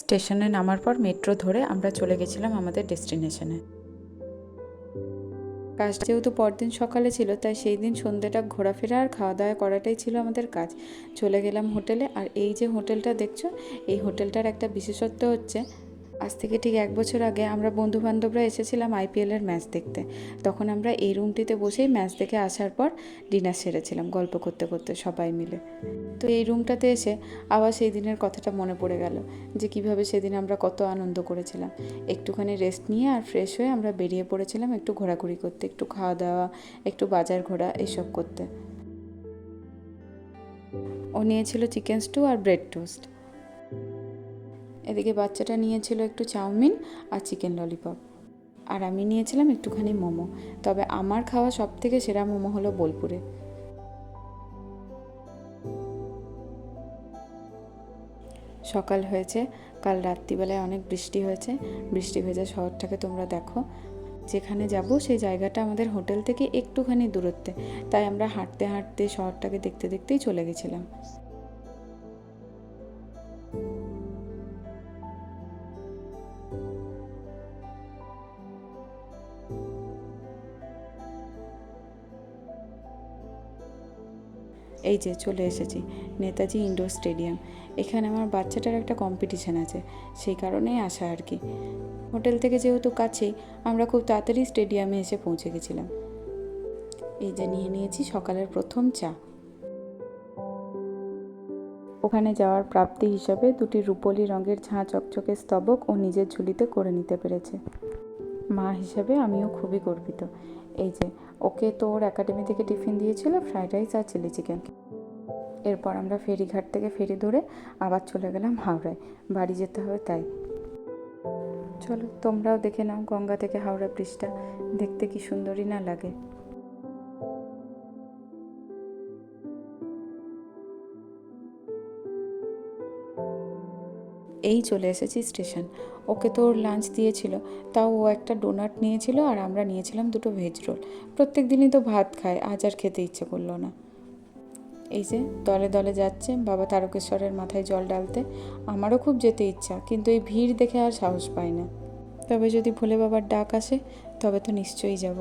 স্টেশনে নামার পর মেট্রো ধরে আমরা চলে গেছিলাম আমাদের ডেস্টিনেশনে। কাজ যেহেতু পরদিন সকালে ছিল, তাই সেই দিন সন্ধ্যেটা ঘোরাফেরা আর খাওয়া দাওয়া করাটাই ছিল আমাদের কাজ। চলে গেলাম হোটেলে, আর এই যে হোটেলটা দেখছ, এই হোটেলটার একটা বিশেষত্ব হচ্ছে আজ থেকে ঠিক এক বছর আগে আমরা বন্ধু বান্ধবরা এসেছিলাম আইপিএলের ম্যাচ দেখতে। তখন আমরা এই রুমটিতে বসেই ম্যাচ দেখে আসার পর ডিনার সেরেছিলাম, গল্প করতে করতে সবাই মিলে। তো এই রুমটাতে এসে আবার সেই দিনের কথাটা মনে পড়ে গেল, যে কীভাবে সেদিন আমরা কত আনন্দ করেছিলাম। একটুখানি রেস্ট নিয়ে আর ফ্রেশ হয়ে আমরা বেরিয়ে পড়েছিলাম একটু ঘোরাঘুরি করতে, একটু খাওয়া দাওয়া, একটু বাজার ঘোরা, এসব করতে। ও নিয়েছিল চিকেন স্টু আর ব্রেড টোস্ট। এদিকে বাচ্চাটা নিয়েছিল একটু চাউমিন আর চিকেন ললিপপ। আর আমি নিয়েছিলাম একটুখানি মোমো। তবে আমার খাওয়া সব থেকে সেরা মোমো হলো বোলপুরে। সকাল হয়েছে। কাল রাত্রিবেলায় অনেক বৃষ্টি হয়েছে। বৃষ্টি ভেজা শহরটাকে তোমরা দেখো। যেখানে যাব সেই জায়গাটা আমাদের হোটেল থেকে একটুখানি দূরত্বে। তাই আমরা হাঁটতে হাঁটতে শহরটাকে দেখতে দেখতেই চলে গেছিলাম। এই যে চলে এসেছি, নেতাজি ইনডোর স্টেডিয়াম। এখানে আমার বাচ্চাটার একটা কম্পিটিশান আছে, সেই কারণেই আসা আর কি। হোটেল থেকে যেহেতু কাছেই, আমরা খুব তাড়াতাড়ি স্টেডিয়ামে এসে পৌঁছে গেছিলাম। এই যে নিয়ে নিয়েছি সকালের প্রথম চা। ওখানে যাওয়ার প্রাপ্তি হিসাবে দুটি রূপলি রঙের ঝাঁ চকচকে স্তবক ও নিজের ঝুলিতে করে নিতে পেরেছে। মা হিসাবে আমিও খুবই গর্বিত। এই যে ওকে তো ওর একাডেমি থেকে টিফিন দিয়েছিল ফ্রাইড রাইস আর চিলি চিকেন এরপর আমরা ফেরিঘাট থেকে ফেরি ধরে আবার চলে গেলাম হাওড়ায়। বাড়ি যেতে হবে তাই। চলো তোমরাও দেখে নাও গঙ্গা থেকে হাওড়া ব্রিজটা। দেখতে কি সুন্দরই না লাগে। এই চলে এসেছি স্টেশন। ওকে তো ওর লাঞ্চ দিয়েছিল। তাও ও একটা ডোনাট নিয়েছিল আর আমরা নিয়েছিলাম দুটো ভেজ রোল প্রত্যেক দিনই তো ভাত খায়, আজ আর খেতে ইচ্ছে করল না। এই যে, দলে দলে যাচ্ছে বাবা তারকেশ্বরের মাথায় জল ডালতে। আমারও খুব যেতে ইচ্ছা, কিন্তু এই ভিড় দেখে আর সাহস পাই না। তবে যদি ভোলে বাবার ডাক আসে, তবে তো নিশ্চয়ই যাব।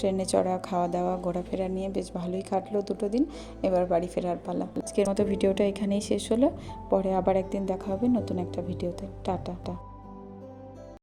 ট্রেনে চড়া খাওয়া দাওয়া ঘোরাফেরা নিয়ে বেশ ভালোই কাটলো দুটো দিন। এবার বাড়ি ফেরার পালা। আজকের মতো ভিডিওটা এখানেই শেষ হলো। পরে আবার একদিন দেখা হবে নতুন একটা ভিডিওতে। টাটা টা